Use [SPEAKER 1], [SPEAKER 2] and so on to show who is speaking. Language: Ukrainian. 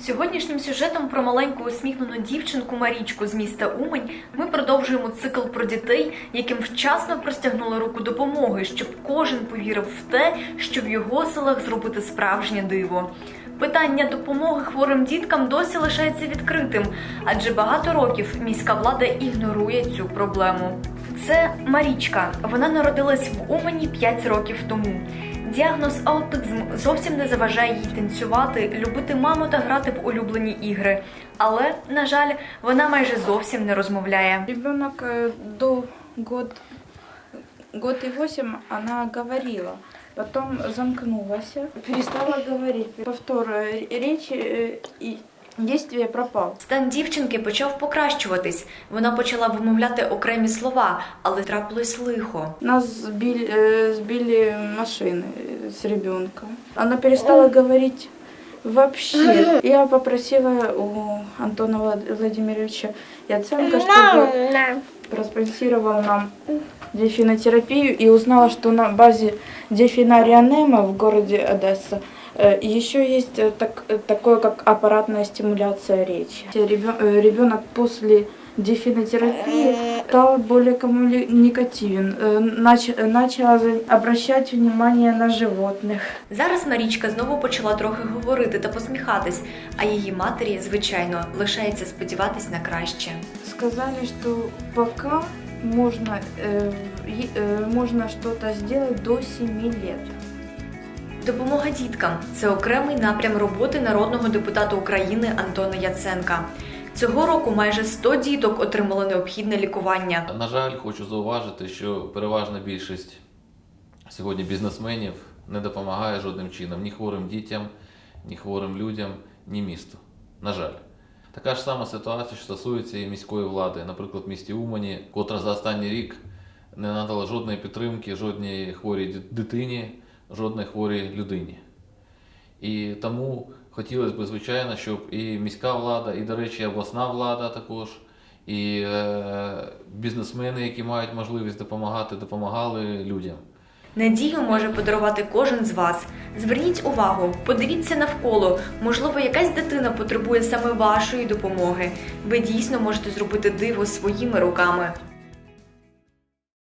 [SPEAKER 1] Сьогоднішнім сюжетом про маленьку усміхнену дівчинку Марічку з міста Умань ми продовжуємо цикл про дітей, яким вчасно простягнули руку допомоги, щоб кожен повірив в те, що в його силах зробити справжнє диво. Питання допомоги хворим діткам досі лишається відкритим, адже багато років міська влада ігнорує цю проблему. Це Марічка. Вона народилась в Умані 5 років тому. Діагноз аутизм зовсім не заважає їй танцювати, любити маму та грати в улюблені ігри. Але, на жаль, вона майже зовсім не розмовляє.
[SPEAKER 2] Ребенок э, до год, год и восемь она говорила, потом замкнулась, перестала говорить. Повтор э, речи э, и действия пропал.
[SPEAKER 1] Стан дівчинки почав покращуватись. Вона почала вимовляти окремі слова, але трапилось лихо.
[SPEAKER 2] Нас сбили, э, сбили машины э, с ребенком. Она перестала говорить вообще. Я попросила у Антона Влад- Владимировича Яценко, чтобы проспонсировал нам дельфинотерапию и узнала, что на базе дельфина Рианема в городе Одесса э, еще есть э, так- э, такое, как аппаратная стимуляция речи. Ребё- э, Ребенок после дельфинотерапии стал более коммуникативен, э, нач- начал за- обращать внимание на животных.
[SPEAKER 1] Зараз Марічка знову почала трохи говорити та посміхатись, а її матері, звичайно, лишається сподіватись на краще.
[SPEAKER 2] Сказали, что пока можно, э, е- э, можно что-то сделать до 7 лет.
[SPEAKER 1] Допомога діткам це окремий напрям роботи народного депутата України Антона Яценка. Цього року майже 100 діток отримали необхідне лікування.
[SPEAKER 3] На жаль, хочу зауважити, що переважна більшість сьогодні бізнесменів не допомагає жодним чином ні хворим дітям, ні хворим людям, ні місту. На жаль. Така ж сама ситуація, що стосується і міської влади, наприклад, в місті Умані, котра за останній рік не надала жодної підтримки жодній хворій дитині, жодній хворій людині. І тому хотілося б, звичайно, щоб і міська влада, і, до речі, обласна влада також, і е, бізнесмени, які мають можливість допомагати, допомагали людям.
[SPEAKER 1] Надію може подарувати кожен з вас. Зверніть увагу, подивіться навколо. Можливо, якась дитина потребує саме вашої допомоги. Ви дійсно можете зробити диво своїми руками.